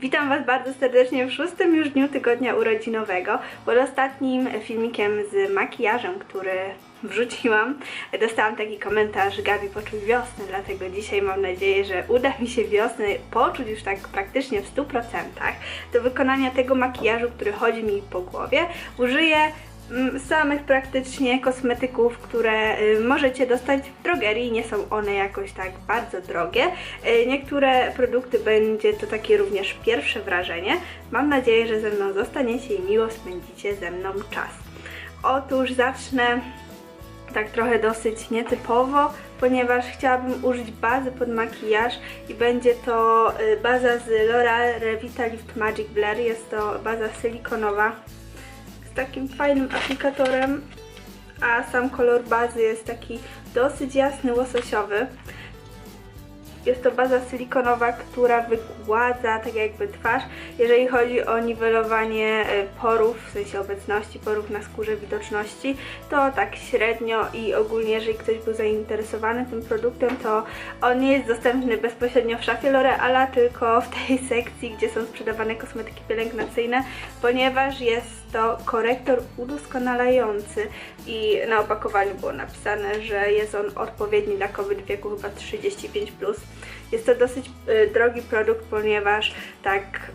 Witam Was bardzo serdecznie w szóstym już dniu tygodnia urodzinowego. Pod ostatnim filmikiem z makijażem, który wrzuciłam, dostałam taki komentarz Gabi poczuj wiosnę, dlatego dzisiaj mam nadzieję, że uda mi się wiosnę poczuć już tak praktycznie w 100%. Do wykonania tego makijażu, który chodzi mi po głowie, użyję samych praktycznie kosmetyków, które y, możecie dostać w drogerii. Nie są one jakoś tak bardzo drogie. Y, Niektóre produkty będzie to takie również pierwsze wrażenie. Mam nadzieję, że ze mną zostaniecie i miło spędzicie ze mną czas. Otóż zacznę tak trochę dosyć nietypowo, ponieważ chciałabym użyć bazy pod makijaż i będzie to y, baza z L'Oreal Revitalift Magic Blur. Jest to baza silikonowa takim fajnym aplikatorem, a sam kolor bazy jest taki dosyć jasny, łososiowy. Jest to baza silikonowa, która wygładza tak jakby twarz. Jeżeli chodzi o niwelowanie e, porów, w sensie obecności porów na skórze, widoczności, to tak średnio i ogólnie, jeżeli ktoś był zainteresowany tym produktem, to on nie jest dostępny bezpośrednio w szafie L'Oreala, tylko w tej sekcji, gdzie są sprzedawane kosmetyki pielęgnacyjne, ponieważ jest to korektor udoskonalający i na opakowaniu było napisane, że jest on odpowiedni dla kobiet w wieku chyba 35+. Jest to dosyć y, drogi produkt, ponieważ tak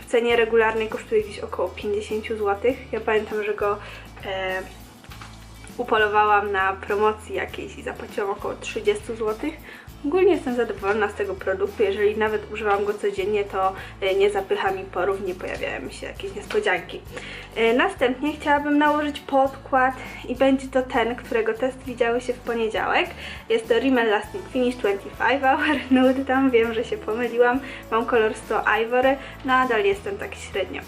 w cenie regularnej kosztuje gdzieś około 50 zł. Ja pamiętam, że go e, upolowałam na promocji jakiejś i zapłaciłam około 30 zł. Ogólnie jestem zadowolona z tego produktu, jeżeli nawet używam go codziennie, to e, nie zapycha mi porów, nie pojawiają mi się jakieś niespodzianki. E, Następnie chciałabym nałożyć podkład i będzie to ten, którego test widziały się w poniedziałek. Jest to Rimmel Lasting Finish 25 Hour Nude, tam wiem, że się pomyliłam. Mam kolor 100 Ivory, nadal jestem tak średnio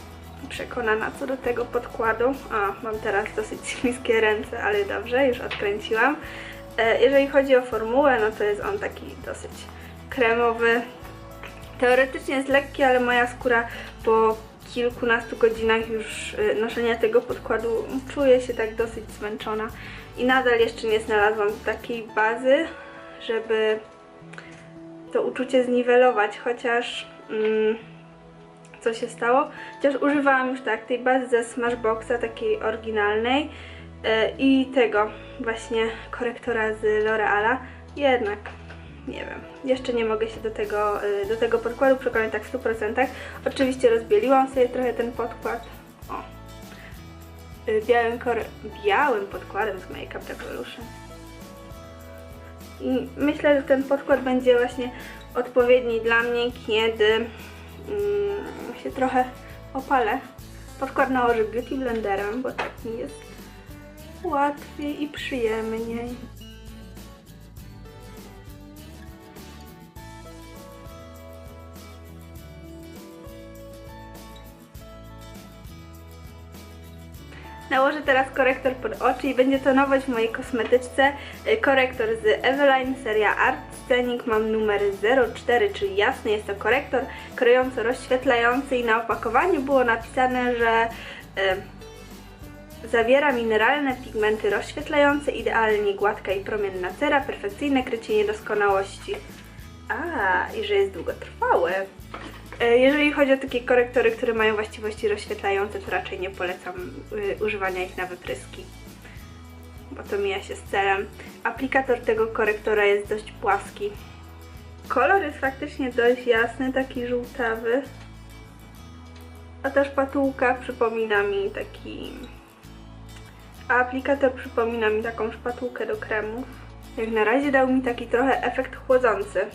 przekonana co do tego podkładu. A, mam teraz dosyć śliskie ręce, ale dobrze, już odkręciłam. E, Jeżeli chodzi o formułę, no to jest on taki dosyć kremowy. Teoretycznie jest lekki, ale moja skóra po kilkunastu godzinach już e, noszenia tego podkładu czuje się tak dosyć zmęczona i nadal jeszcze nie znalazłam takiej bazy, żeby to uczucie zniwelować, chociaż mm, co się stało? Chociaż używałam już tak tej bazy ze Smashboxa, takiej oryginalnej i tego właśnie korektora z L'Oreala, jednak nie wiem, jeszcze nie mogę się do tego, e, do tego podkładu przekonać tak w 100%. Oczywiście rozbieliłam sobie trochę ten podkład. O. E, Białym, kore- białym podkładem z Makeup Revolution. I myślę, że ten podkład będzie właśnie odpowiedni dla mnie, kiedy mm, się trochę opalę. Podkład nałożę Beauty Blenderem, bo tak mi jest łatwiej i przyjemniej. Nałożę teraz korektor pod oczy i będzie to nowość w mojej kosmetyczce. Y, Korektor z Eveline, seria Art Scenic, mam numer 04, czyli jasny. Jest to korektor kryjąco-rozświetlający i na opakowaniu było napisane, że y, zawiera mineralne pigmenty rozświetlające, idealnie gładka i promienna cera, perfekcyjne krycie niedoskonałości. A, i że jest długotrwały. E, Jeżeli chodzi o takie korektory, które mają właściwości rozświetlające, to raczej nie polecam y, używania ich na wypryski, bo to mija się z celem. Aplikator tego korektora jest dość płaski. Kolor jest faktycznie dość jasny, taki żółtawy. A ta szpatułka przypomina mi taki... A aplikator przypomina mi taką szpatułkę do kremów. Jak na razie dał mi taki trochę efekt chłodzący.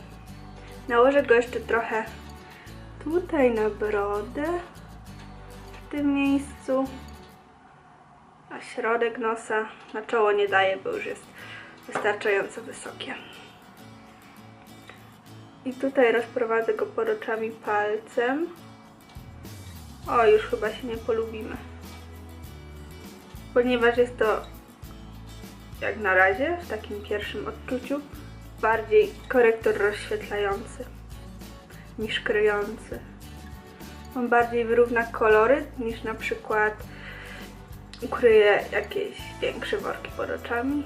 Nałożę go jeszcze trochę tutaj na brodę, w tym miejscu, a środek nosa na czoło nie daję, bo już jest wystarczająco wysokie. I tutaj rozprowadzę go pod oczami palcem. O, już chyba się nie polubimy. Ponieważ jest to, jak na razie, w takim pierwszym odczuciu, bardziej korektor rozświetlający niż kryjący. On bardziej wyrówna kolory niż na przykład ukryje jakieś większe worki pod oczami.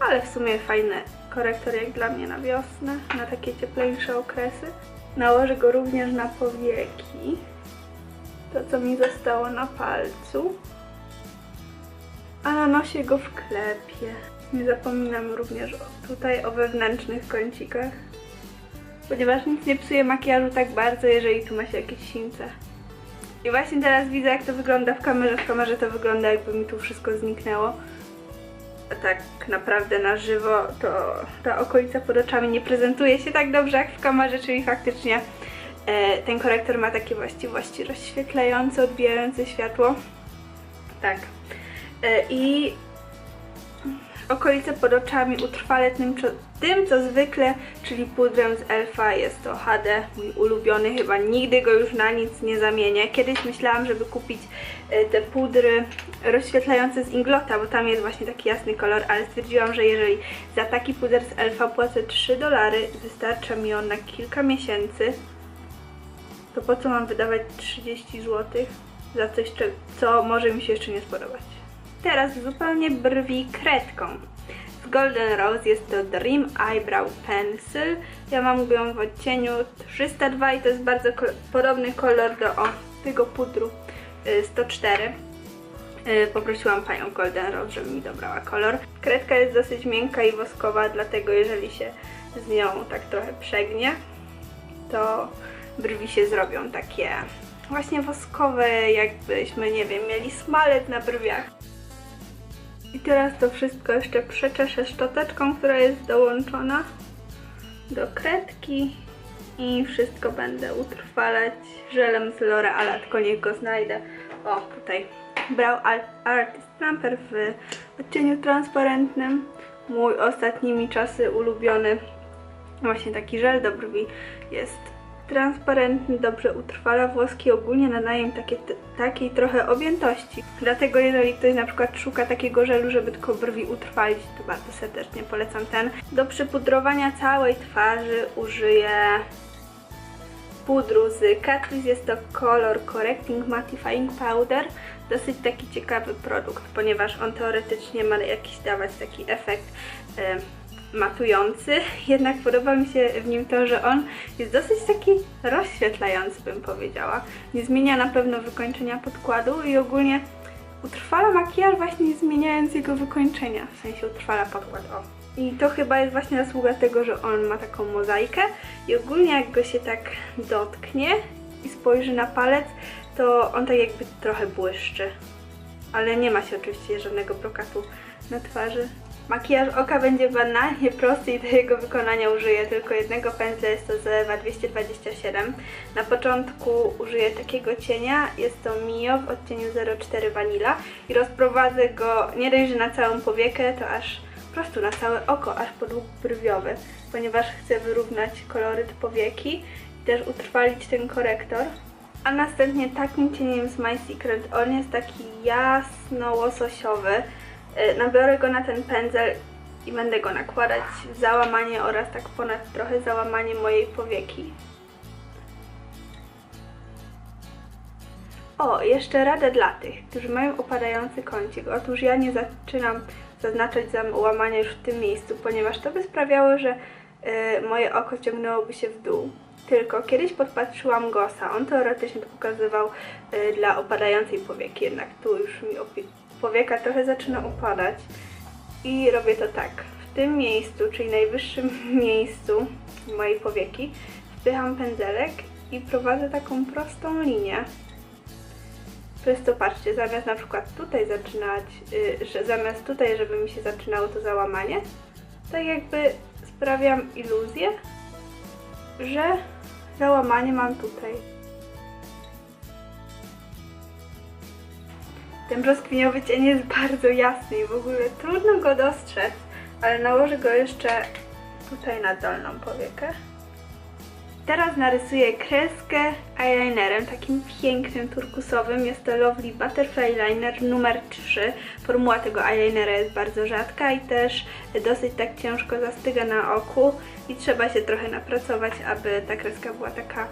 Ale w sumie fajny korektor jak dla mnie na wiosnę, na takie cieplejsze okresy. Nałożę go również na powieki. To, co mi zostało na palcu. A na nosie go wklepię. Nie zapominam również tutaj o wewnętrznych kącikach. Ponieważ nic nie psuje makijażu tak bardzo, jeżeli tu ma się jakieś sińce. I właśnie teraz widzę, jak to wygląda w kamerze. W kamerze to wygląda, jakby mi tu wszystko zniknęło. A tak naprawdę na żywo to ta okolica pod oczami nie prezentuje się tak dobrze jak w kamerze, czyli faktycznie ten korektor ma takie właściwości rozświetlające, odbijające światło. Tak. E, I okolice pod oczami utrwale tym, tym, co zwykle, czyli pudrem z Elfa. Jest to HD, mój ulubiony, chyba nigdy go już na nic nie zamienię. Kiedyś myślałam, żeby kupić e, te pudry rozświetlające z Inglota, bo tam jest właśnie taki jasny kolor, ale stwierdziłam, że jeżeli za taki puder z Elfa płacę 3 dolary, wystarcza mi on na kilka miesięcy, to po co mam wydawać 30 zł za coś, co może mi się jeszcze nie spodobać? Teraz zupełnie brwi kredką. Z Golden Rose jest to Dream Eyebrow Pencil. Ja mam ją w odcieniu 302 i to jest bardzo ko- podobny kolor do o, tego pudru y, 104. Y, Poprosiłam panią Golden Rose, żeby mi dobrała kolor. Kredka jest dosyć miękka i woskowa, dlatego jeżeli się z nią tak trochę przegnie, to brwi się zrobią takie właśnie woskowe, jakbyśmy, nie wiem, mieli smalec na brwiach. I teraz to wszystko jeszcze przeczeszę szczoteczką, która jest dołączona do kredki i wszystko będę utrwalać żelem z L'Oreala, tylko niech go znajdę. O, tutaj Brow Art- Artist Plumper w odcieniu transparentnym. Mój ostatnimi czasy ulubiony właśnie taki żel do brwi jest transparentny, dobrze utrwala włoski, ogólnie nadaje takie, takiej trochę objętości. Dlatego jeżeli ktoś na przykład szuka takiego żelu, żeby tylko brwi utrwalić, to bardzo serdecznie polecam ten. Do przypudrowania całej twarzy użyję pudru z Catrice, jest to Color Correcting Mattifying Powder. Dosyć taki ciekawy produkt, ponieważ on teoretycznie ma jakiś dawać taki efekt matujący, jednak podoba mi się w nim to, że on jest dosyć taki rozświetlający, bym powiedziała. Nie zmienia na pewno wykończenia podkładu i ogólnie utrwala makijaż właśnie nie zmieniając jego wykończenia, w sensie utrwala podkład, o. I to chyba jest właśnie zasługa tego, że on ma taką mozaikę i ogólnie jak go się tak dotknie i spojrzy na palec, to on tak jakby trochę błyszczy. Ale nie ma się oczywiście żadnego brokatu na twarzy. Makijaż oka będzie banalnie prosty i do jego wykonania użyję tylko jednego pędzla, jest to Zelewa 227. Na początku użyję takiego cienia, jest to Mio w odcieniu 04 Vanilla i rozprowadzę go nie dość, na całą powiekę, to aż po prostu na całe oko, aż pod łuk brwiowy, ponieważ chcę wyrównać koloryt powieki i też utrwalić ten korektor. A następnie takim cieniem z My Secret, on jest taki jasno-łososiowy. Y, Nabiorę go na ten pędzel i będę go nakładać w załamanie oraz tak ponad trochę załamanie mojej powieki. O, jeszcze radę dla tych, którzy mają opadający kącik. Otóż ja nie zaczynam zaznaczać załamania już w tym miejscu, ponieważ to by sprawiało, że y, moje oko ciągnęłoby się w dół. Tylko kiedyś podpatrzyłam Gosa, on teoretycznie to pokazywał y, dla opadającej powieki, jednak tu już mi powieka trochę zaczyna upadać i robię to tak. W tym miejscu, czyli najwyższym miejscu mojej powieki, wpycham pędzelek i prowadzę taką prostą linię. Przez to patrzcie, zamiast na przykład tutaj zaczynać, y, że zamiast tutaj, żeby mi się zaczynało to załamanie, tak jakby sprawiam iluzję, że załamanie mam tutaj. Ten brzoskwiniowy cień jest bardzo jasny i w ogóle trudno go dostrzec, ale nałożę go jeszcze tutaj na dolną powiekę. Teraz narysuję kreskę eyelinerem, takim pięknym, turkusowym. Jest to Lovely Butterfly Liner numer 3. Formuła tego eyelinera jest bardzo rzadka i też dosyć tak ciężko zastyga na oku i trzeba się trochę napracować, aby ta kreska była taka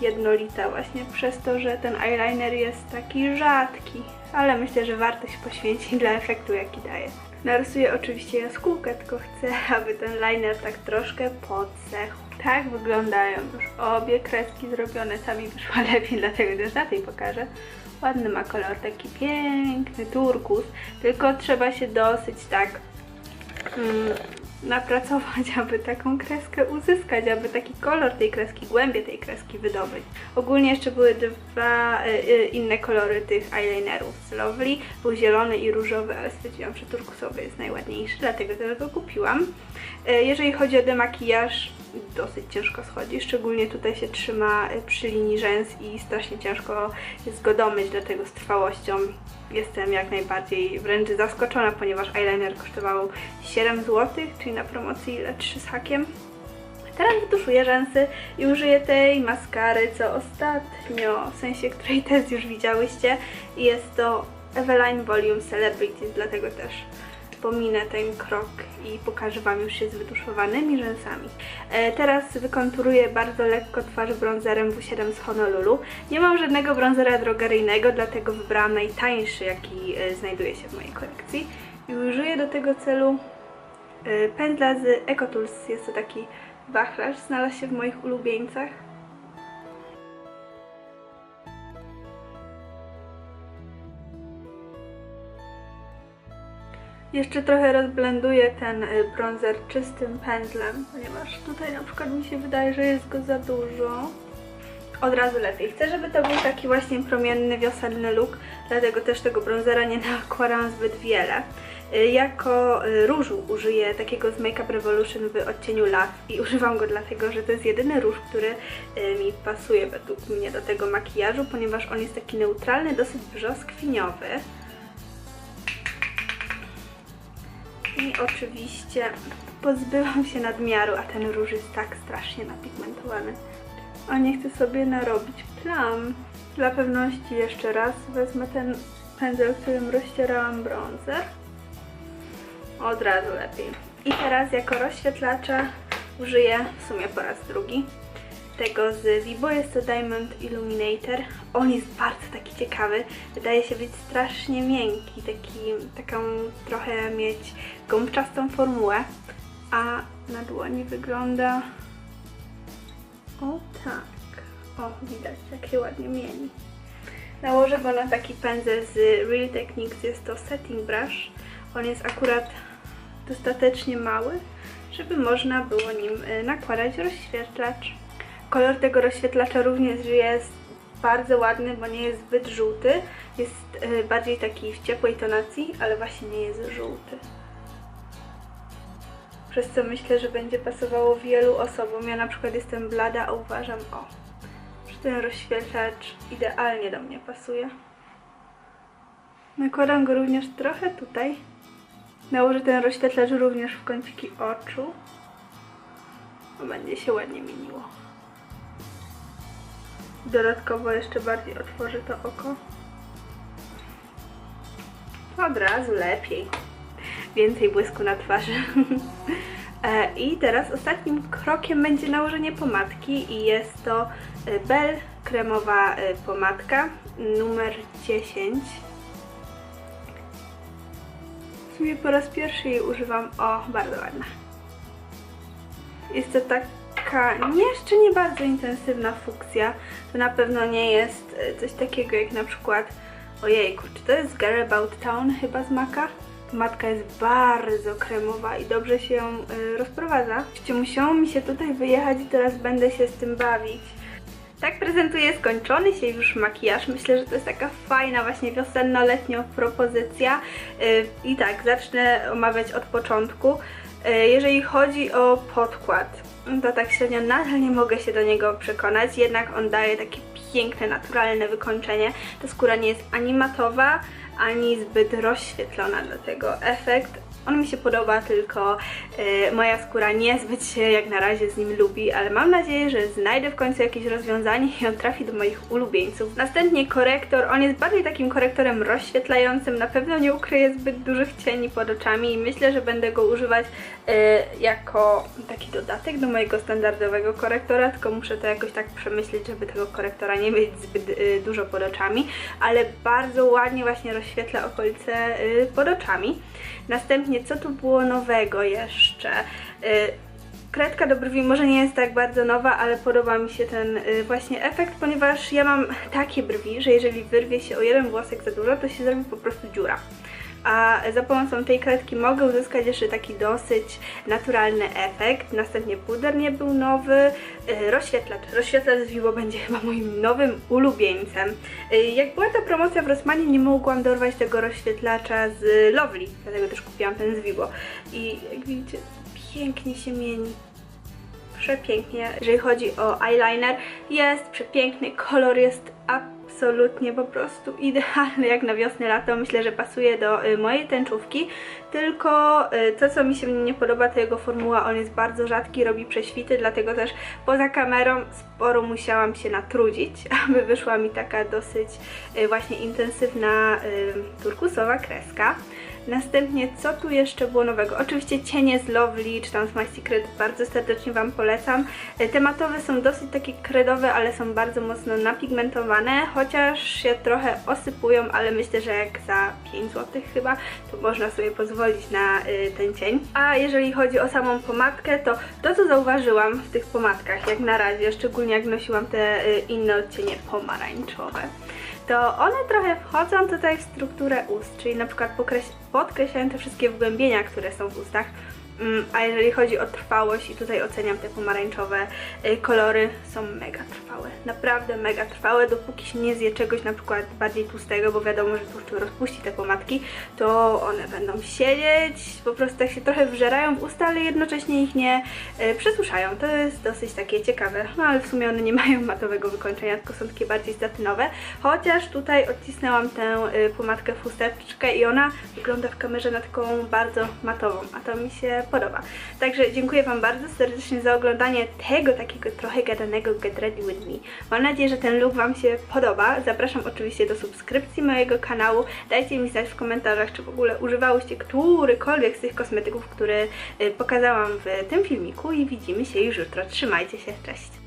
jednolita właśnie przez to, że ten eyeliner jest taki rzadki. Ale myślę, że warto się poświęcić dla efektu, jaki daje. Narysuję oczywiście jaskółkę, tylko chcę, aby ten liner tak troszkę podsechł. Tak wyglądają już obie kreski zrobione, sami wyszła lepiej, dlatego też na tej pokażę. Ładny ma kolor, taki piękny turkus, tylko trzeba się dosyć tak mm, napracować, aby taką kreskę uzyskać, aby taki kolor tej kreski, głębię tej kreski wydobyć. Ogólnie jeszcze były dwa y, inne kolory tych eyelinerów z Lovely. Był zielony i różowy, ale stwierdziłam, że turkusowy jest najładniejszy, dlatego też go kupiłam. Y, jeżeli chodzi o demakijaż, dosyć ciężko schodzi, szczególnie tutaj się trzyma y, przy linii rzęs i strasznie ciężko jest go domyć, dlatego z trwałością jestem jak najbardziej wręcz zaskoczona, ponieważ eyeliner kosztował 7 zł, czyli na promocji ile 3 z hakiem. Teraz wytuszuję rzęsy i użyję tej maskary, co ostatnio, w sensie której test już widziałyście. I jest to Eveline Volume Celebrities, dlatego też pominę ten krok i pokażę Wam już się z wytuszowanymi rzęsami. E, teraz wykonturuję bardzo lekko twarz bronzerem W7 z Honolulu. Nie mam żadnego bronzera drogeryjnego, dlatego wybrałam najtańszy, jaki e, znajduje się w mojej kolekcji. I użyję do tego celu e, z EcoTools. Jest to taki wachlarz, znalazł się w moich ulubieńcach. Jeszcze trochę rozblenduję ten y, bronzer czystym pędzlem, ponieważ tutaj na przykład mi się wydaje, że jest go za dużo. Od razu lepiej. Chcę, żeby to był taki właśnie promienny, wiosenny look, dlatego też tego bronzera nie nakładam zbyt wiele. Y, Jako y, różu użyję takiego z Makeup Revolution w odcieniu Love i używam go dlatego, że to jest jedyny róż, który mi pasuje według mnie do tego makijażu, ponieważ on jest taki neutralny, dosyć brzoskwiniowy. I oczywiście pozbyłam się nadmiaru, a ten róż jest tak strasznie napigmentowany. A nie chcę sobie narobić plam. Dla pewności jeszcze raz wezmę ten pędzel, którym rozcierałam bronzer. Od razu lepiej. I teraz jako rozświetlacza użyję w sumie po raz drugi tego z Vibo, jest to Diamond Illuminator. On jest bardzo taki ciekawy, wydaje się być strasznie miękki, taki, taką trochę mieć gąbczastą formułę, a na dłoni wygląda o tak. O, widać jak się ładnie mieni. Nałożę go na taki pędzel z Real Techniques, jest to setting brush. On jest akurat dostatecznie mały, żeby można było nim y, nakładać rozświetlacz. Kolor tego rozświetlacza również jest bardzo ładny, bo nie jest zbyt żółty. Jest y, bardziej taki w ciepłej tonacji, ale właśnie nie jest żółty. Przez co myślę, że będzie pasowało wielu osobom. Ja na przykład jestem blada, a uważam, o, że ten rozświetlacz idealnie do mnie pasuje. Nakładam go również trochę tutaj. Nałożę ten rozświetlacz również w kąciki oczu. Będzie się ładnie mieniło. Dodatkowo jeszcze bardziej otworzę to oko. Od razu lepiej. Więcej błysku na twarzy. E, I teraz ostatnim krokiem będzie nałożenie pomadki i jest to e, Bell kremowa e, pomadka numer 10. W sumie po raz pierwszy jej używam. O, bardzo ładna. Jest to tak taka jeszcze nie bardzo intensywna fuksja. To na pewno nie jest e, coś takiego jak na przykład ojejku, czy to jest About Town chyba z Maka? Matka jest bardzo kremowa i dobrze się ją y, rozprowadza. Oczywiście musiało mi się tutaj wyjechać i teraz będę się z tym bawić. Tak prezentuje skończony się już makijaż. Myślę, że to jest taka fajna właśnie wiosenno-letnia propozycja. Y, I tak, zacznę omawiać od początku. Jeżeli chodzi o podkład, to tak średnio nadal nie mogę się do niego przekonać, jednak on daje takie piękne, naturalne wykończenie. Ta skóra nie jest ani matowa, ani zbyt rozświetlona, dlatego efekt on mi się podoba, tylko y, moja skóra niezbyt się jak na razie z nim lubi, ale mam nadzieję, że znajdę w końcu jakieś rozwiązanie i on trafi do moich ulubieńców. Następnie korektor, on jest bardziej takim korektorem rozświetlającym, na pewno nie ukryje zbyt dużych cieni pod oczami i myślę, że będę go używać y, jako taki dodatek do mojego standardowego korektora, tylko muszę to jakoś tak przemyśleć, żeby tego korektora nie mieć zbyt y, dużo pod oczami, ale bardzo ładnie właśnie rozświetla okolice pod oczami. Następnie następnie, co tu było nowego jeszcze? Y, Kredka do brwi może nie jest tak bardzo nowa, ale podoba mi się ten y, właśnie efekt, ponieważ ja mam takie brwi, że jeżeli wyrwie się o jeden włosek za dużo, to się zrobi po prostu dziura. A za pomocą tej kredki mogę uzyskać jeszcze taki dosyć naturalny efekt. Następnie puder nie był nowy. Y, Rozświetlacz. Rozświetlacz z Vivo będzie chyba moim nowym ulubieńcem. Y, Jak była ta promocja w Rossmanie, nie mogłam dorwać tego rozświetlacza z Lovely, dlatego też kupiłam ten z Vivo. I jak widzicie, pięknie się mieni przepięknie. Jeżeli chodzi o eyeliner, jest przepiękny, kolor jest absolutnie po prostu idealny jak na wiosnę, lato. Myślę, że pasuje do y, mojej tęczówki, tylko y, to, co mi się nie podoba, to jego formuła. On jest bardzo rzadki, robi prześwity, dlatego też poza kamerą sporo musiałam się natrudzić, aby wyszła mi taka dosyć y, właśnie intensywna turkusowa kreska. Następnie, co tu jeszcze było nowego? Oczywiście cienie z Lovely, czy tam z My Secret, bardzo serdecznie Wam polecam. E, Tematowe są dosyć takie kredowe, ale są bardzo mocno napigmentowane, chociaż się trochę osypują, ale myślę, że jak za 5 zł chyba, to można sobie pozwolić na y, ten cień. A jeżeli chodzi o samą pomadkę, to to, co zauważyłam w tych pomadkach, jak na razie, szczególnie jak nosiłam te y, inne odcienie pomarańczowe, to one trochę wchodzą tutaj w strukturę ust, czyli na przykład podkreślają te wszystkie wgłębienia, które są w ustach. Mm, A jeżeli chodzi o trwałość, i tutaj oceniam te pomarańczowe y, kolory, są mega trwałe. Naprawdę mega trwałe, dopóki się nie zje czegoś na przykład bardziej tłustego, bo wiadomo, że tłuszcz rozpuści te pomadki, to one będą siedzieć, po prostu tak się trochę wżerają w usta, ale jednocześnie ich nie y, przesuszają. To jest dosyć takie ciekawe, no ale w sumie one nie mają matowego wykończenia, tylko są takie bardziej statynowe, chociaż tutaj odcisnęłam tę y, pomadkę w chusteczkę i ona wygląda w kamerze na taką bardzo matową, a to mi się podoba. Także dziękuję Wam bardzo serdecznie za oglądanie tego takiego trochę gadanego Get Ready With Me. Mam nadzieję, że ten look Wam się podoba. Zapraszam oczywiście do subskrypcji mojego kanału. Dajcie mi znać w komentarzach, czy w ogóle używałyście którykolwiek z tych kosmetyków, które y, pokazałam w tym filmiku i widzimy się już jutro. Trzymajcie się, cześć!